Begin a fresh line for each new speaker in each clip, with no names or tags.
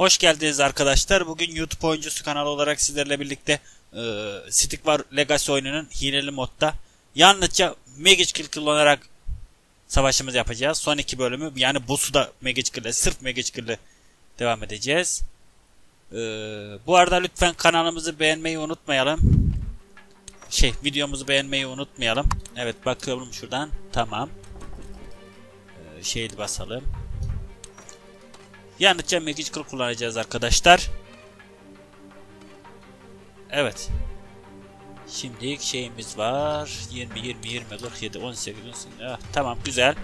Hoş geldiniz arkadaşlar. Bugün YouTube oyuncusu kanalı olarak sizlerle birlikte e, Stick War Legacy oyununun hileli modda yalnızca Magic Kill kullanarak savaşımız yapacağız. Son iki bölümü yani bu suda Magic Kill'le sırf Magic Kill'le devam edeceğiz. E, bu arada lütfen kanalımızı beğenmeyi unutmayalım. Şey videomuzu beğenmeyi unutmayalım. Evet bakıyorum şuradan. Tamam. E, şeydi basalım. Yalnızca Magic kullanacağız arkadaşlar. Evet. Şimdilik şeyimiz var. 20, 20, 20, 47, 18, 18. Ah, tamam güzel.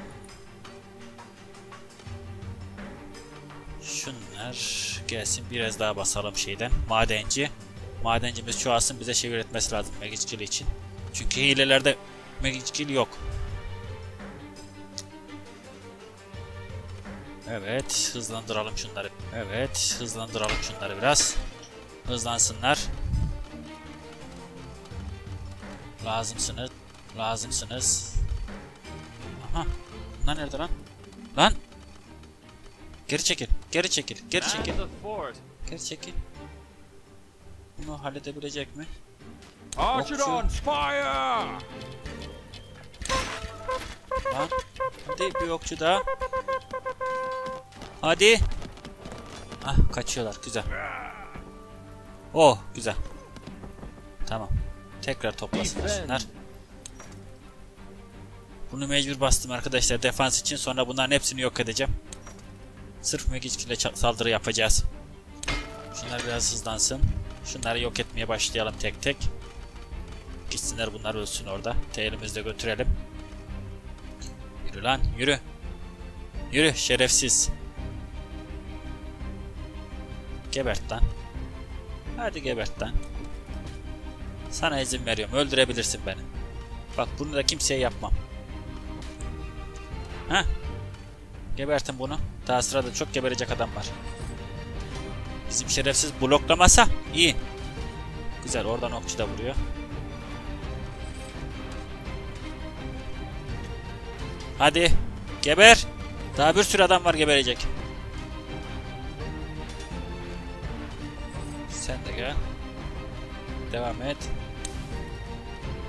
Şunlar gelsin biraz daha basalım şeyden. Madenci. Madencimiz çoğalsın bize şey üretmesi lazım Magic için. Çünkü hilelerde Magic yok. Evet, hızlandıralım şunları. Evet, hızlandıralım şunları biraz. Hızlansınlar. Lazımsınız. Lazımsınız. Aha. Bunlar nerede lan? Lan! Geri çekil. Geri çekil. Geri çekil. Geri çekil. Bunu halledebilecek mi?
Archidon, fire!
Lan. Hadi bir okçu daha. Hadi. Ah kaçıyorlar. Güzel. Oh güzel. Tamam. Tekrar toplasınlar. Bunu mecbur bastım arkadaşlar defans için. Sonra bunların hepsini yok edeceğim. Sırf Magic ile saldırı yapacağız. Şunlar biraz hızlansın. Şunları yok etmeye başlayalım tek tek. Gitsinler bunlar ölsün orada. Elimizde götürelim. Yürü lan yürü. Yürü şerefsiz. Gebert lan. Hadi gebert lan. Sana izin veriyorum. Öldürebilirsin beni. Bak bunu da kimseye yapmam. Ha? Gebertin bunu. Daha sırada çok geberecek adam var. Bizim şerefsiz bloklamasa iyi. Güzel oradan okçu da vuruyor. Hadi. Geber. Daha bir sürü adam var geberecek. Gel. Devam et.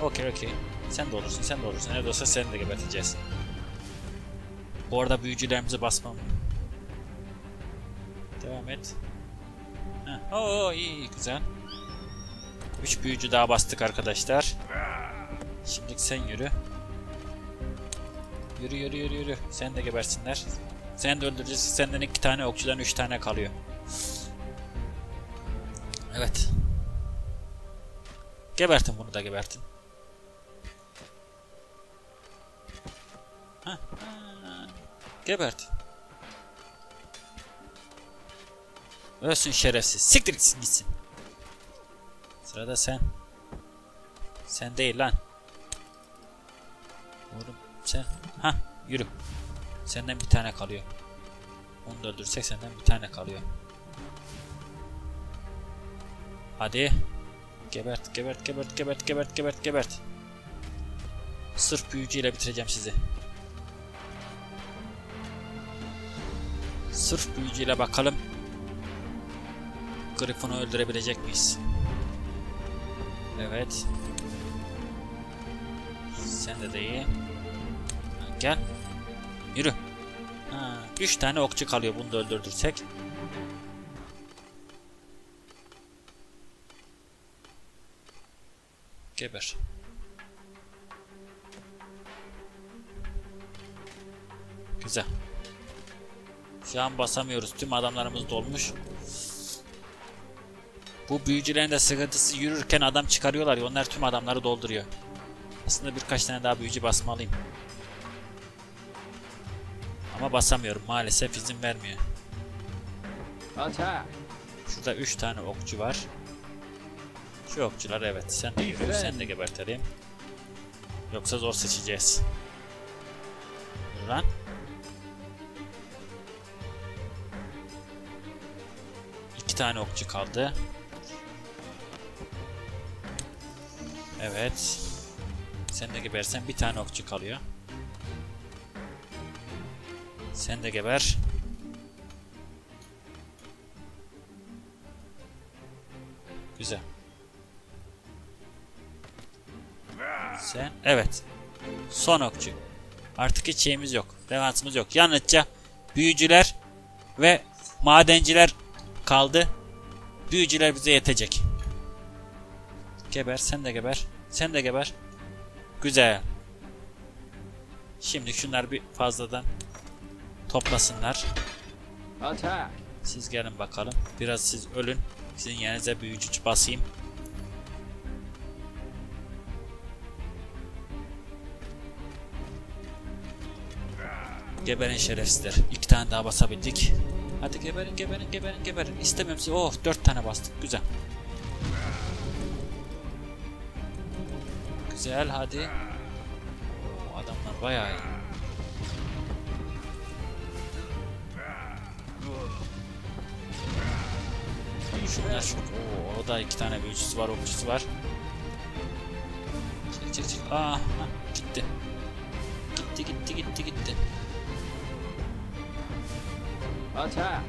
Okey okey. Sen de olursun sen de olursun. Ne olsa seni de geberteceğiz. Bu arada büyücülerimizi basmam. Devam et. Heh. Oo iyi güzel. 3 büyücü daha bastık arkadaşlar. Şimdi sen yürü. Yürü yürü yürü yürü. Sen de gebersinler. Sen de öldüreceksin. Senden iki tane okçudan üç tane kalıyor. Evet. Gebertin bunu da gebertin. Ha, ha. Gebertin. Ölsün şerefsiz. Siktir gitsin gitsin. Sırada sen. Sen değil lan. Oğlum sen. Ha yürü. Senden bir tane kalıyor. Onu da öldürsek senden bir tane kalıyor. Hadi. Gebert, gebert, gebert, gebert, gebert, gebert, gebert. Sırf büyücüyle bitireceğim sizi. Sırf büyücüyle bakalım. Griffon'u öldürebilecek miyiz? Evet. Sen de değil. Gel. Yürü. Ha, üç tane okçu kalıyor bunu da öldürdürsek. Geber. Güzel. Şu an basamıyoruz. Tüm adamlarımız dolmuş. Bu büyücülerin de sıkıntısı yürürken adam çıkarıyorlar ya onlar tüm adamları dolduruyor. Aslında birkaç tane daha büyücü basmalıyım. Ama basamıyorum maalesef izin vermiyor. Şurada 3 tane okçu var. Şu okçular evet sen de yürü sen de gebertelim. Yoksa zor seçeceğiz. Lan. İki tane okçu kaldı. Evet. Sen de gebersen bir tane okçu kalıyor. Sen de geber. Güzel. Sen evet. Son okçu. Artık hiç şeyimiz yok. Devansımız yok. Yalnızca büyücüler ve madenciler kaldı. Büyücüler bize yetecek. Geber, sen de geber. Sen de geber. Güzel. Şimdi şunlar bir fazladan toplasınlar. Siz gelin bakalım. Biraz siz ölün. Sizin yerinize büyücü basayım. Geberin şerefsizler. İki tane daha basabildik. Hadi geberin geberin geberin geberin. İstemiyorum sizi. Oh dört tane bastık. Güzel. Güzel hadi. O adamlar bayağı iyi. Şunlar çok. Oo, o da iki tane büyücüsü var, okçusu var. Çık çık çık. Aa, gitti. Gitti gitti gitti gitti.
Attack!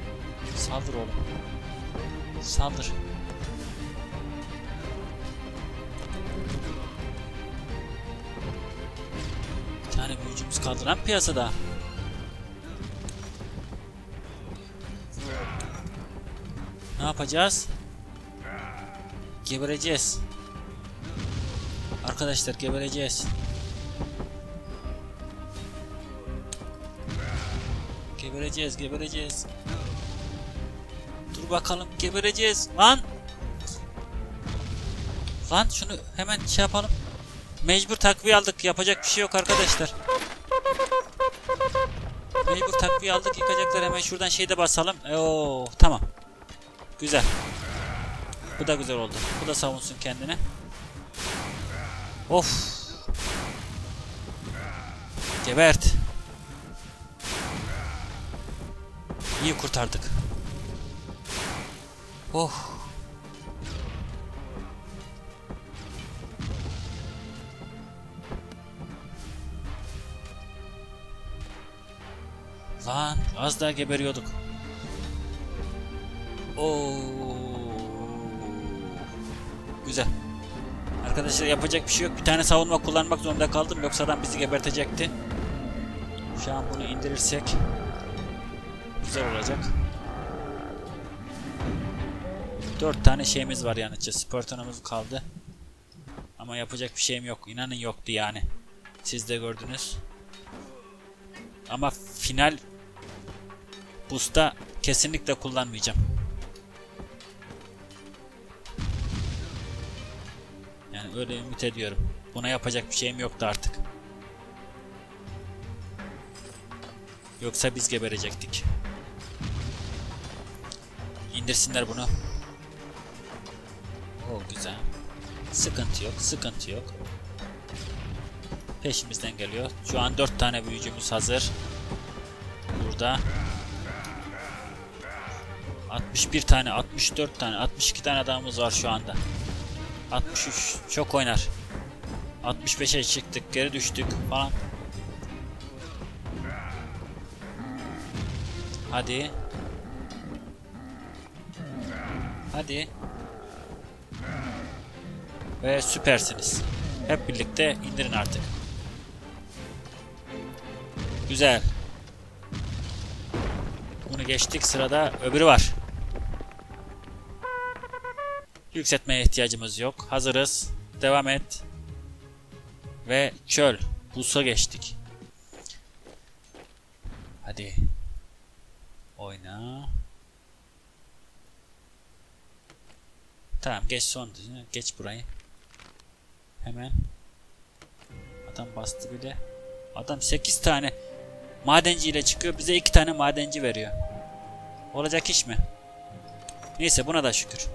Saldır oğlum. Saldır. Bir tane büyücümüz kaldı lan piyasada. Ne yapacağız? Gebereceğiz. Arkadaşlar gebereceğiz. Gebereceğiz, gebereceğiz. Dur bakalım, gebereceğiz. Lan! Lan şunu hemen şey yapalım. Mecbur takviye aldık. Yapacak bir şey yok arkadaşlar. Mecbur takviye aldık. Yıkacaklar hemen şuradan şeyde basalım. Oo, tamam. Güzel. Bu da güzel oldu. Bu da savunsun kendini. Of. Gebert. İyi kurtardık. Oh. Lan az daha geberiyorduk. Oo. Güzel. Arkadaşlar yapacak bir şey yok. Bir tane savunma kullanmak zorunda kaldım. Yoksa adam bizi gebertecekti. Şu an bunu indirirsek güzel olacak. Dört tane şeyimiz var yani. Spartanımız kaldı. Ama yapacak bir şeyim yok. İnanın yoktu yani. Siz de gördünüz. Ama final boost'ta kesinlikle kullanmayacağım. Yani öyle ümit ediyorum. Buna yapacak bir şeyim yoktu artık. Yoksa biz geberecektik. İndirsinler bunu. O güzel. Sıkıntı yok, sıkıntı yok. Peşimizden geliyor. Şu an 4 tane büyücümüz hazır. Burada. 61 tane, 64 tane, 62 tane adamımız var şu anda. 63 çok oynar. 65'e çıktık, geri düştük falan. Hadi. Hadi. Ve süpersiniz. Hep birlikte indirin artık. Güzel. Bunu geçtik. Sırada öbürü var. Yükseltmeye ihtiyacımız yok. Hazırız. Devam et. Ve çöl. Busa geçtik. Hadi. Oyna. Tamam geç son. Geç burayı. Hemen. Adam bastı bile. Adam 8 tane madenci ile çıkıyor. Bize 2 tane madenci veriyor. Olacak iş mi? Neyse buna da şükür.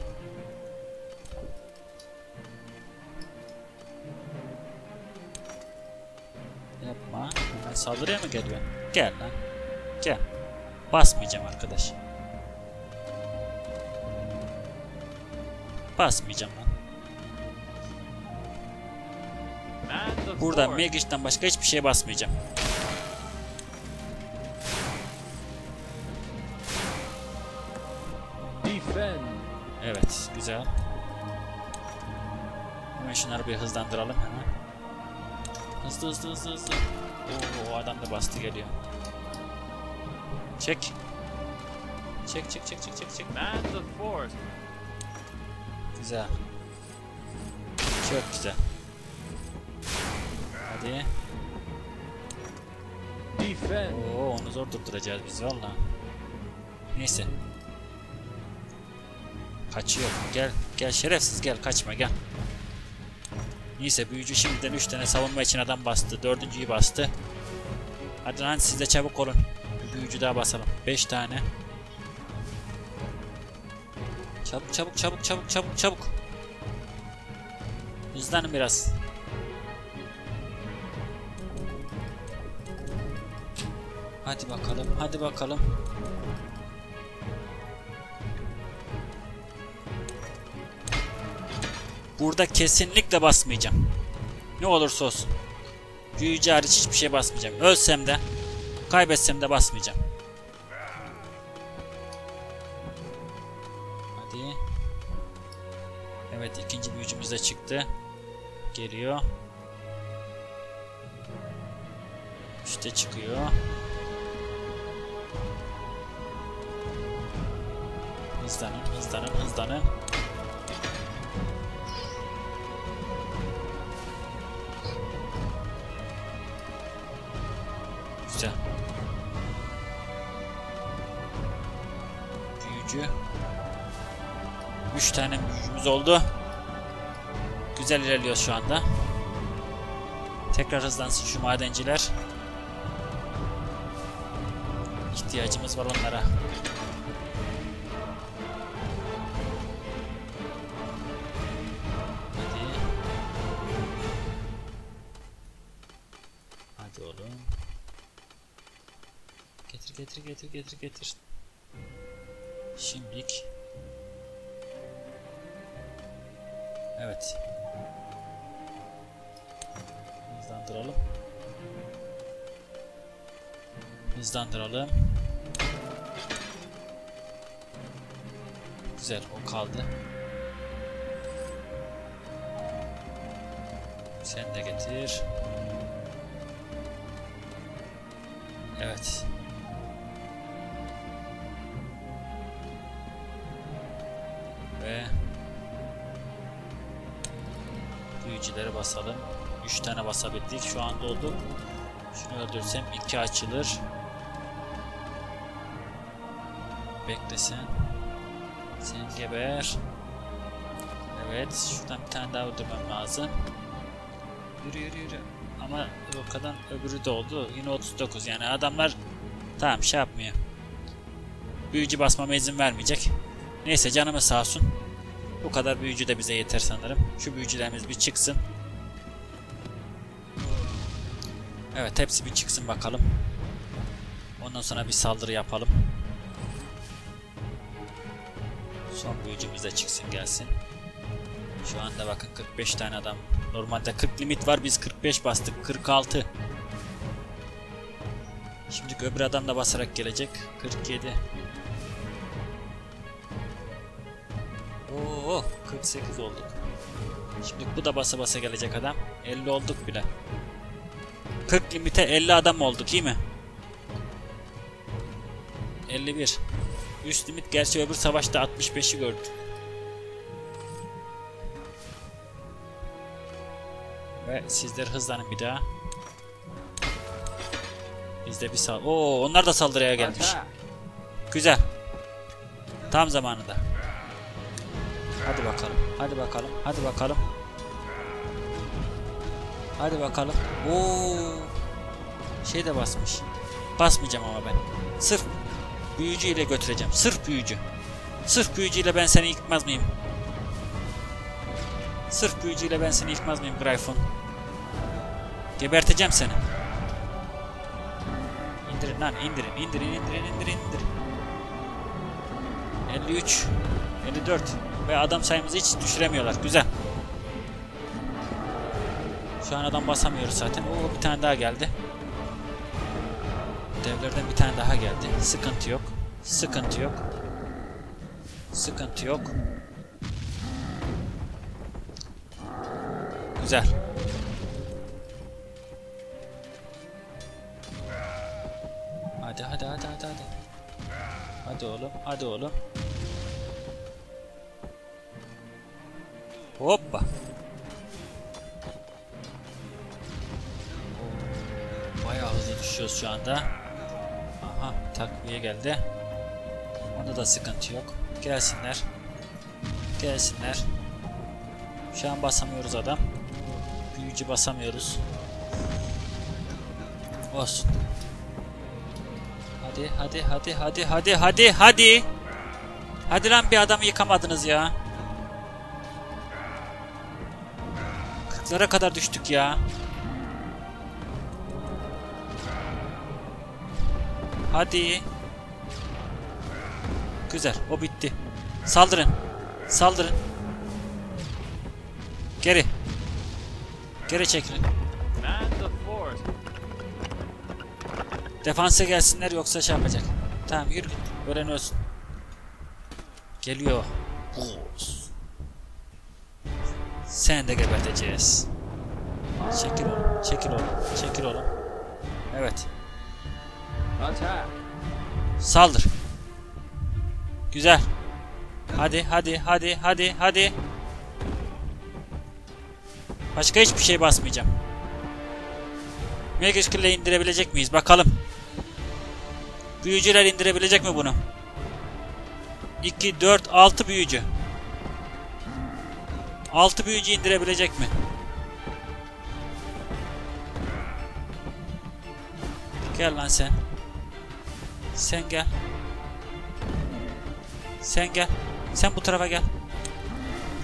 Yapma. Saldırıya mı geliyor? Gel lan. Gel. Basmayacağım arkadaş. Basmayacağım lan.
Man the
Burada
fort.
Megish'ten başka hiçbir şey basmayacağım. Evet, güzel. Hemen şunları bir hızlandıralım hemen. Hızlı hızlı hızlı hızlı. Oo, o adam da bastı geliyor. Çek. Çek çek çek çek çek çek.
Man the fort.
Güzel. Çok güzel. Hadi. Oo onu zor durduracağız biz valla. Neyse. Kaçıyor. Gel gel şerefsiz gel kaçma gel. Neyse büyücü şimdiden 3 tane savunma için adam bastı. Dördüncüyü bastı. Hadi lan siz de çabuk olun. Bir büyücü daha basalım. 5 tane. Çabuk çabuk çabuk çabuk çabuk çabuk. Hızlanın biraz. Hadi bakalım, hadi bakalım. Burada kesinlikle basmayacağım. Ne olursa olsun. Büyücü hariç hiçbir şey basmayacağım. Ölsem de, kaybetsem de basmayacağım. Evet ikinci büyücümüz de çıktı. Geliyor. İşte çıkıyor. Hızlanın, hızlanın, hızlanın. Güzel. Büyücü. Üç tane büyücümüz oldu. Güzel ilerliyor şu anda. Tekrar hızlansın şu madenciler. İhtiyacımız var onlara. Hadi oğlum. Getir getir getir getir getir. Şimdilik. Evet. Hızlandıralım. Hızlandıralım. Güzel o kaldı. Sen de getir. Evet. Ve büyücülere basalım. 3 tane basabildik. Şu an doldu. Şunu öldürsem 2 açılır. Beklesin. Sen geber. Evet. Şuradan bir tane daha öldürmem lazım. Yürü yürü yürü. Ama o kadar öbürü de oldu. Yine 39. Yani adamlar tamam şey yapmıyor. Büyücü basmama izin vermeyecek. Neyse canımız sağ olsun. Bu kadar büyücü de bize yeter sanırım. Şu büyücülerimiz bir çıksın. Evet hepsi bir çıksın bakalım. Ondan sonra bir saldırı yapalım. Son büyücümüz de çıksın gelsin. Şu anda bakın 45 tane adam. Normalde 40 limit var biz 45 bastık. 46. Şimdi öbür adam da basarak gelecek. 47. Oo 48 olduk. Şimdi bu da basa basa gelecek adam. 50 olduk bile. 40 limite 50 adam olduk iyi mi? 51. Üst limit gerçi öbür savaşta 65'i gördük. Ve sizler hızlanın bir daha. Biz de bir sal... Oo, onlar da saldırıya gelmiş. Güzel. Tam zamanında. Hadi bakalım. Hadi bakalım. Hadi bakalım. Hadi bakalım. Oo. Şey de basmış. Basmayacağım ama ben. Sırf büyücüyle götüreceğim. Sırf büyücü. Sırf büyücüyle ben seni yıkmaz mıyım? Sırf büyücüyle ben seni yıkmaz mıyım Gryphon? Geberteceğim seni. İndirin lan indirin indirin indirin indirin indirin. 53 54 ve adam sayımızı hiç düşüremiyorlar. Güzel. Şu an adam basamıyoruz zaten. Oo bir tane daha geldi. Devlerden bir tane daha geldi. Sıkıntı yok. Sıkıntı yok. Sıkıntı yok. Güzel. Hadi hadi hadi hadi hadi. Hadi oğlum, hadi oğlum. Hoppa. Düşüyoruz şu anda. Aha takviye geldi. Onda da sıkıntı yok. Gelsinler. Gelsinler. Şu an basamıyoruz adam. Büyücü basamıyoruz. Olsun. Hadi hadi hadi hadi hadi hadi hadi. Hadi lan bir adamı yıkamadınız ya. Kırklara kadar düştük ya. Hadi. Güzel o bitti. Saldırın. Saldırın. Geri. Geri çekilin. Defansa gelsinler yoksa şey yapacak. Tamam yürü. Ölen ölsün. Geliyor. Sen de geberteceğiz. Çekil oğlum. Çekil oğlum. Çekil oğlum. Evet. Saldır. Güzel. Hadi hadi hadi hadi hadi. Başka hiçbir şey basmayacağım. Megashkill'le indirebilecek miyiz? Bakalım. Büyücüler indirebilecek mi bunu? 2, 4, 6 büyücü. 6 büyücü indirebilecek mi? Gel lan sen. Sen gel. Sen gel. Sen bu tarafa gel.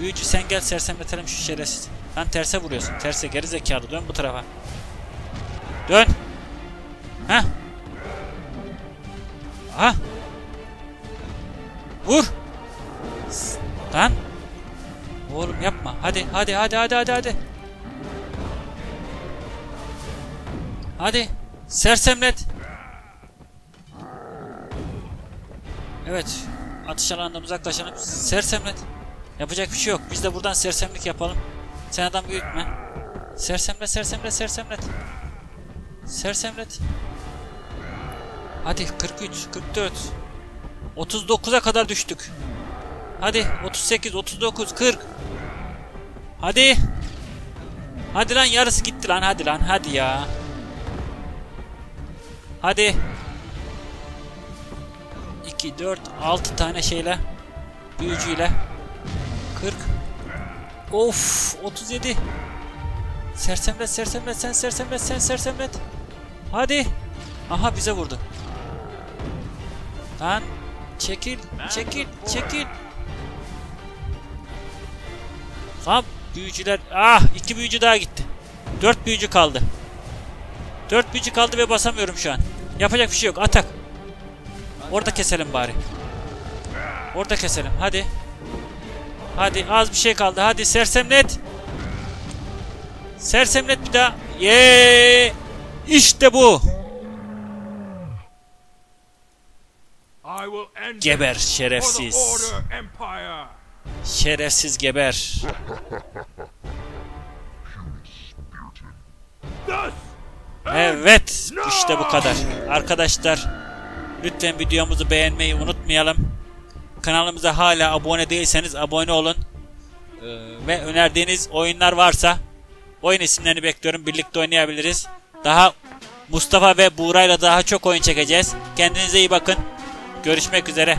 Büyücü sen gel sersemletelim şu şerefsiz. Lan terse vuruyorsun. Terse geri zekalı. Dön bu tarafa. Dön. Ha? Ha? Vur. Lan. Oğlum yapma. Hadi hadi hadi hadi hadi hadi. Hadi. Sersemlet. Evet. Atış alanından uzaklaşalım. Sersemlet. Yapacak bir şey yok. Biz de buradan sersemlik yapalım. Sen adam büyütme. Sersemlet, sersemlet, sersemlet. Sersemlet. Hadi 43, 44. 39'a kadar düştük. Hadi 38, 39, 40. Hadi. Hadi lan yarısı gitti lan hadi lan hadi ya. Hadi. 2, 4, 6 tane şeyle büyücüyle. 40 Of 37 Sersemlet sersemlet sen sersemlet sen sersemlet. Hadi. Aha bize vurdu. Lan Çekil çekil çekil. Tamam büyücüler Ah iki büyücü daha gitti. Dört büyücü kaldı. Dört büyücü kaldı ve basamıyorum şu an. Yapacak bir şey yok atak Orada keselim bari. Orada keselim. Hadi. Hadi az bir şey kaldı. Hadi sersemlet. Sersemlet bir daha. Ye! İşte bu. Geber şerefsiz. Şerefsiz geber. Evet. işte bu kadar. Arkadaşlar lütfen videomuzu beğenmeyi unutmayalım. Kanalımıza hala abone değilseniz abone olun. Ee, ve önerdiğiniz oyunlar varsa oyun isimlerini bekliyorum. Birlikte oynayabiliriz. Daha Mustafa ve Buğra'yla daha çok oyun çekeceğiz. Kendinize iyi bakın. Görüşmek üzere.